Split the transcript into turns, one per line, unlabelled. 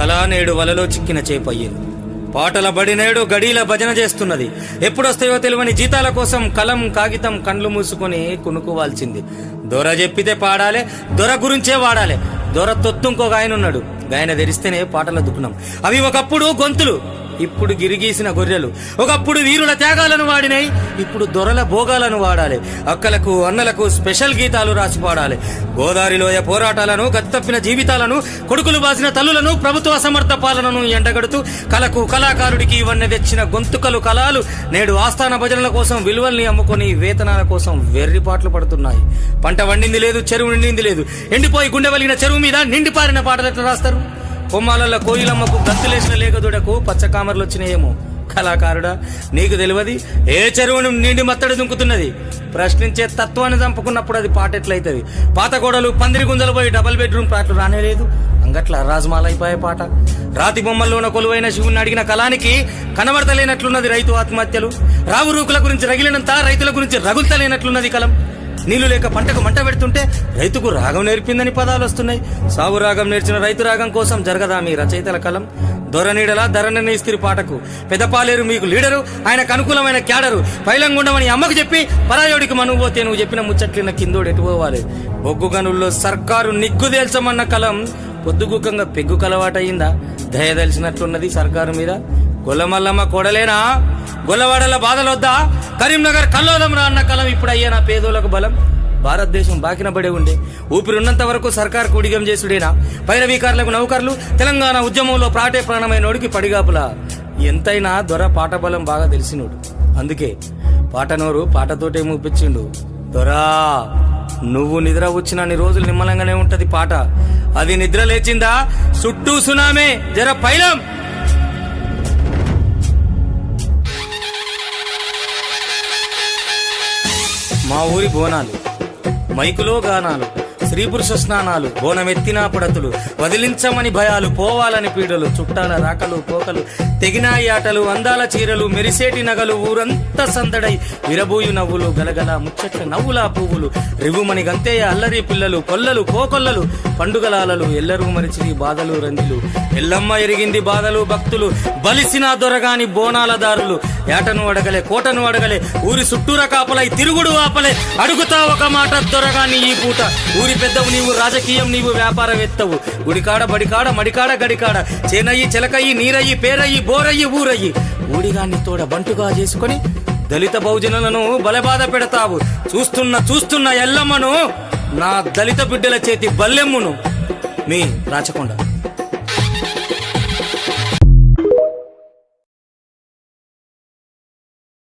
కళా నేడు వలలో చిక్కిన చేపయ్యింది పాటల బడి నేడు గడీల భజన చేస్తున్నది. ఎప్పుడొస్తాయో తెలియని జీతాల కోసం కలం కాగితం కండ్లు మూసుకొని కొనుక్కోవాల్సింది దొర చెప్పితే పాడాలి దొర గురించే వాడాలి. దొర తొత్తు ఇంకొక ఆయన ఉన్నాడు ఆయన తెరిస్తేనే పాటల దుకుణం అవి ఒకప్పుడు గొంతులు. ఇప్పుడు గిరిగీసిన గొర్రెలు. ఒకప్పుడు వీరుల త్యాగాలను వాడినాయి ఇప్పుడు దొరల భోగాలను వాడాలి. అక్కలకు అన్నలకు స్పెషల్ గీతాలు రాసి పాడాలి. గోదావరిలోయ పోరాటాలను గత్తప్పిన జీవితాలను కొడుకులు బాసిన తల్లులను ప్రభుత్వ అసమర్థ పాలనను ఎండగడుతూ కళకు కళాకారుడికి ఇవన్నీ తెచ్చిన గొంతుకలు కళాలు నేడు ఆస్థాన భజనల కోసం విలువల్ని అమ్ముకొని వేతనాల కోసం వెర్రిపాట్లు పడుతున్నాయి. పంట వండింది లేదు చెరువు నిండింది లేదు. ఎండిపోయి గుండె వలిగిన చెరువు మీద నిండిపారిన పాటలు ఎట్లా రాస్తారు? కొమ్మాలలో కోయిలమ్మకు గత్తులేసిన లేకదుడకు పచ్చకామర్లు వచ్చినాయేమో కళాకారుడా నీకు తెలియదు ఏ చెరువును నిండి మత్తడి దుంకుతున్నది? ప్రశ్నించే తత్వాన్ని చంపుకున్నప్పుడు అది పాట ఎట్లయితుంది? పాత గోడలు పందిరి గుంజలు పోయి డబల్ బెడ్రూమ్ పాటలు రానేలేదు. అంగట్ల అయిపోయే పాట. రాతి బొమ్మల్లోన కొలువైన శివుని అడిగిన కళానికి కనబడతలేనట్లున్నది రైతు ఆత్మహత్యలు. రావు రూకుల గురించి రగిలినంత రైతుల గురించి రగులుతలేనట్లున్నది కలం. నీళ్ళు లేక పంటకు మంట పెడుతుంటే రైతుకు రాగం నేర్పిందని పదాలు వస్తున్నాయి. సాగు రాగం నేర్చిన రైతు రాగం కోసం జరగదా మీ రచయితల కలం? దొరనీడలా ధర ఇస్తిరి పాటకు. పెదపాలేరు మీకు లీడరు ఆయనకు అనుకూలమైన క్యాడరు. పైలంగుండమని అమ్మకు చెప్పి పరాయోడికి మనువు పోతే నువ్వు చెప్పిన ముచ్చట్లిన కిందోడు ఎటుపోవాలి బొగ్గు గనుల్లో సర్కారు నిగ్గుదేల్చమన్న కలం పొద్దుగుకంగా పెగ్గు కలవాటయిందా? దయదలిచినట్లున్నది సర్కారు మీద. గొల్లమల్లమ్మ కొడలేనా? గొల్లవాడల బాధలొద్దా? కరీంనగర్ కల్లోలం రా అన్న కలం ఇప్పుడు అయ్యా నా పేదోలకు బలం. భారతదేశం బాకిన పడే ఉండే. ఊపిరున్నంత వరకు సర్కార్ కుడిగం చేసుడేనా? పైరవీకారులకు నౌకర్లు తెలంగాణ ఉద్యమంలో ప్రాటే ప్రాణమైనోడికి పడిగాపులా. ఎంతైనా దొర పాట బలం బాగా తెలిసినోడు. అందుకే పాటనోరు పాటతోటే ముప్పించిండు. దొరా నువ్వు నిద్ర వచ్చినన్ని రోజులు నిమ్మలంగానే ఉంటది పాట. అది నిద్ర లేచిందా? చుట్టూ సునామే జర పైలం. మా ఊరి బోనాలు మైకులో గానాలు. స్త్రీ పురుష స్నానాలు బోనమెత్తినా పడతులు వదిలించమని భయాలు పోవాలని పీడలు చుట్టాల రాకలు పోకలు తెగినాయి ఆటలు అందాల చీరలు మెరిసేటి నగలు ఊరంతా సందడై విరబూయు నవ్వులు గలగల ముచ్చట్ల నవ్వులా పువ్వులు రివుమని గంతేయ అల్లరి పిల్లలు కొల్లలు కోకొల్లలు పండుగలాలలు ఎల్లరూ మరిచి బాధలు రందిలు ఎల్లమ్మ ఎరిగింది బాధలు భక్తులు బలిసిన దొరగాని బోనాల దారులు. ఏటను అడగలే కోటను అడగలే ఊరి చుట్టూర కాపలై తిరుగుడు ఆపలే అడుగుతా ఒక మాట దొరగాని ఈ పూట ఊరి పెద్దవు నీవు రాజకీయం నీవు వ్యాపారవేత్తవు. గుడికాడ బడికాడ మడికాడ గడికాడ. చేనయ్యి చిలకయ్యి నీరయ్యి పేరయ్యి బోరయ్యి ఊరయ్యి. ఊడిగాన్ని తోడ బంటుగా చేసుకొని దళిత బహుజనులను బలబాధ పెడతావు. చూస్తున్న చూస్తున్న ఎల్లమ్మను నా దళిత బిడ్డల చేతి బల్లెమ్మును. మీ రాచకొండ.